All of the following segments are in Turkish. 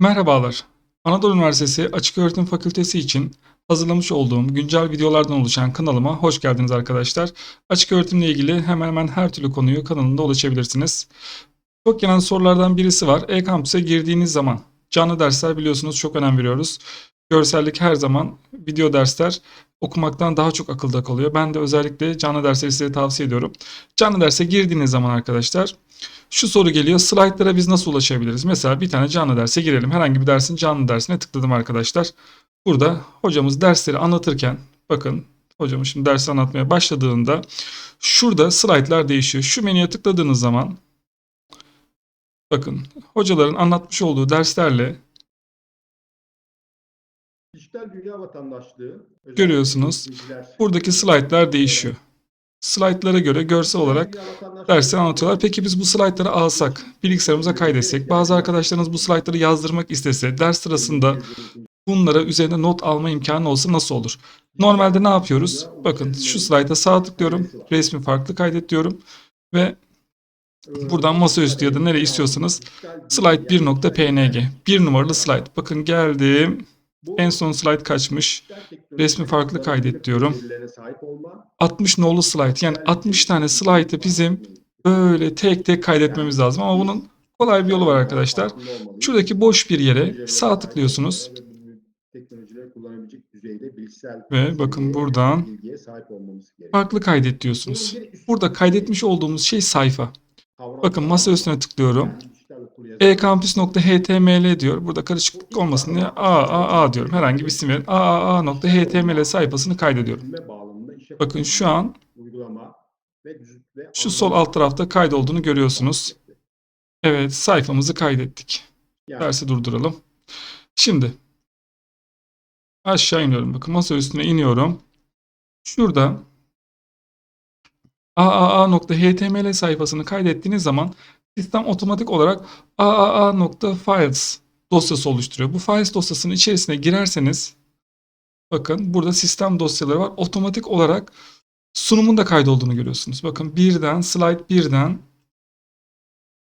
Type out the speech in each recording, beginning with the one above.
Merhabalar. Anadolu Üniversitesi Açıköğretim Fakültesi için hazırlamış olduğum güncel videolardan oluşan kanalıma hoş geldiniz arkadaşlar. Açıköğretimle ilgili hemen hemen her türlü konuyu kanalımda ulaşabilirsiniz. Çok gelen sorulardan birisi var. E-Kampüs'e girdiğiniz zaman canlı dersler biliyorsunuz çok önem veriyoruz. Görsellik her zaman video dersler okumaktan daha çok akılda kalıyor. Ben de özellikle canlı dersleri size tavsiye ediyorum. Canlı derse girdiğiniz zaman arkadaşlar şu soru geliyor. Slaytlara biz nasıl ulaşabiliriz? Mesela bir tane canlı derse girelim. Herhangi bir dersin canlı dersine tıkladım arkadaşlar. Burada hocamız dersleri anlatırken bakın hocamız şimdi dersi anlatmaya başladığında şurada slaytlar değişiyor. Şu menüye tıkladığınız zaman bakın hocaların anlatmış olduğu derslerle Dijital dünya vatandaşlığı. Görüyorsunuz. buradaki slaytlar değişiyor. Slaytlara göre görsel olarak dersleri anlatıyorlar. Peki biz bu slaytları alsak, bilgisayarımıza kaydetsek, bazı arkadaşlarınız bu slaytları yazdırmak istese, ders sırasında bunlara üzerine not alma imkanı olsa nasıl olur? Normalde ne yapıyoruz? Bakın şu slayta sağ tıklıyorum, resmi farklı kaydet diyorum ve buradan masaüstü ya da nereye istiyorsanız slide 1.png, bir numaralı slide. Bakın geldim, en son slide kaçmış? resmi farklı kaydet diyorum. 60 nolu slide yani 60 tane slide'ı bizim böyle tek tek kaydetmemiz lazım ama bunun kolay bir yolu var arkadaşlar. Şuradaki boş bir yere sağ tıklıyorsunuz ve bakın buradan farklı kaydet diyorsunuz. Burada kaydetmiş olduğumuz şey sayfa. Bakın masa üstüne tıklıyorum. e-kampüs.html diyor. Burada karışıklık olmasın diye AAA diyorum. Herhangi bir isim verin. AAA.html sayfasını kaydediyorum. Bakın şu an şu sol alt tarafta kaydolduğunu görüyorsunuz. Evet sayfamızı kaydettik. Dersi durduralım. Şimdi aşağı iniyorum. Bakın masa üstüne iniyorum. Şurada aaa.html sayfasını kaydettiğiniz zaman sistem otomatik olarak aaa.files dosyası oluşturuyor. Bu files dosyasının içerisine girerseniz bakın burada sistem dosyaları var. Otomatik olarak sunumun da kaydolduğunu görüyorsunuz. Bakın birden slide birden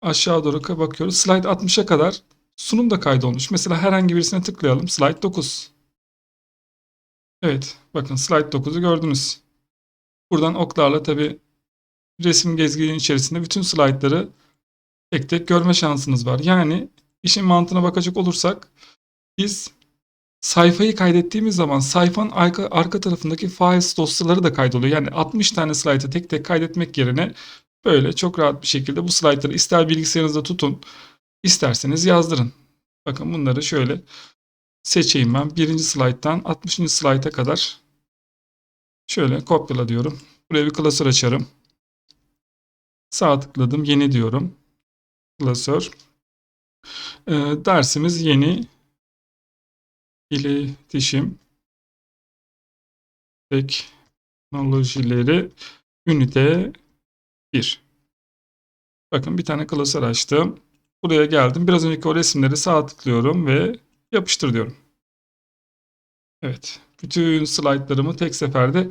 aşağı doğru bakıyoruz. Slide 60'a kadar sunum da kaydolmuş. Mesela herhangi birisine tıklayalım. Slide 9. Evet. Bakın slide 9'u gördünüz. Buradan oklarla tabi resim gezginin içerisinde bütün slaytları tek tek görme şansınız var. Yani işin mantığına bakacak olursak biz sayfayı kaydettiğimiz zaman sayfanın arka, arka tarafındaki files dosyaları da kaydoluyor. Yani 60 tane slaytı tek tek kaydetmek yerine böyle çok rahat bir şekilde bu slaytları ister bilgisayarınızda tutun isterseniz yazdırın. Bakın bunları şöyle seçeyim ben. Birinci slayttan 60. slayta kadar şöyle kopyala diyorum. Buraya bir klasör açarım. Sağ tıkladım. Yeni diyorum. Klasör. Ee, dersimiz yeni. İletişim teknolojileri ünite 1. Bakın bir tane klasör açtım. Buraya geldim. Biraz önceki o resimleri sağ tıklıyorum ve yapıştır diyorum. Evet. Bütün slaytlarımı tek seferde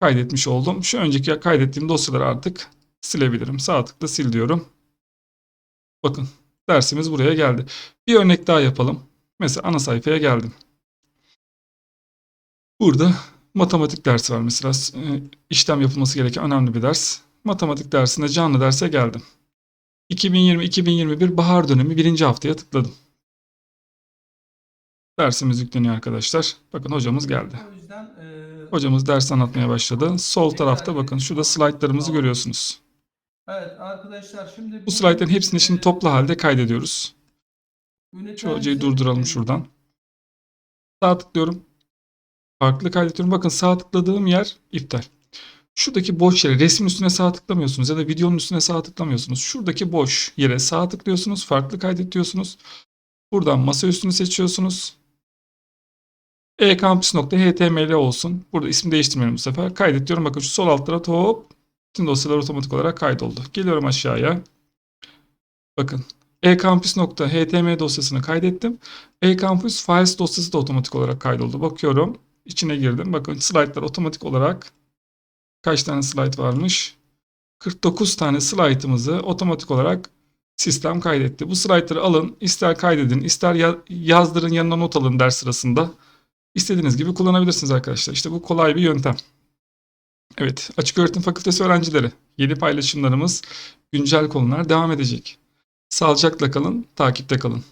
kaydetmiş oldum. Şu önceki kaydettiğim dosyaları artık silebilirim. Sağ tıkla sil diyorum. Bakın dersimiz buraya geldi. Bir örnek daha yapalım. Mesela ana sayfaya geldim. Burada matematik dersi var mesela e, işlem yapılması gereken önemli bir ders. Matematik dersinde canlı derse geldim. 2020-2021 bahar dönemi birinci haftaya tıkladım. Dersimiz yükleniyor arkadaşlar. Bakın hocamız geldi. E, Hocamız ders anlatmaya başladı. Sol tarafta bakın şurada slaytlarımızı görüyorsunuz. Evet arkadaşlar şimdi Bu slaytların hepsini şimdi toplu halde kaydediyoruz. Şu hocayı durduralım şuradan. Sağ tıklıyorum. Farklı kaydediyorum. Bakın sağ tıkladığım yer iptal. Şuradaki boş yere resmin üstüne sağ tıklamıyorsunuz ya da videonun üstüne sağ tıklamıyorsunuz. Şuradaki boş yere sağ tıklıyorsunuz. Farklı kaydet diyorsunuz. Buradan masa üstünü seçiyorsunuz. e-campus.html olsun. Burada isim değiştirmeyelim bu sefer. Kaydet diyorum. Bakın şu sol alt tarafta hop. Bütün dosyalar otomatik olarak kaydoldu. Geliyorum aşağıya. Bakın e-campus.html dosyasını kaydettim. E-campus files dosyası da otomatik olarak kaydoldu. Bakıyorum. içine girdim. Bakın slaytlar otomatik olarak kaç tane slayt varmış? 49 tane slaytımızı otomatik olarak sistem kaydetti. Bu slaytları alın, ister kaydedin, ister ya- yazdırın yanına not alın ders sırasında. İstediğiniz gibi kullanabilirsiniz arkadaşlar. İşte bu kolay bir yöntem. Evet, Açık Öğretim Fakültesi öğrencileri, yeni paylaşımlarımız, güncel konular devam edecek. Sağlıcakla kalın, takipte kalın.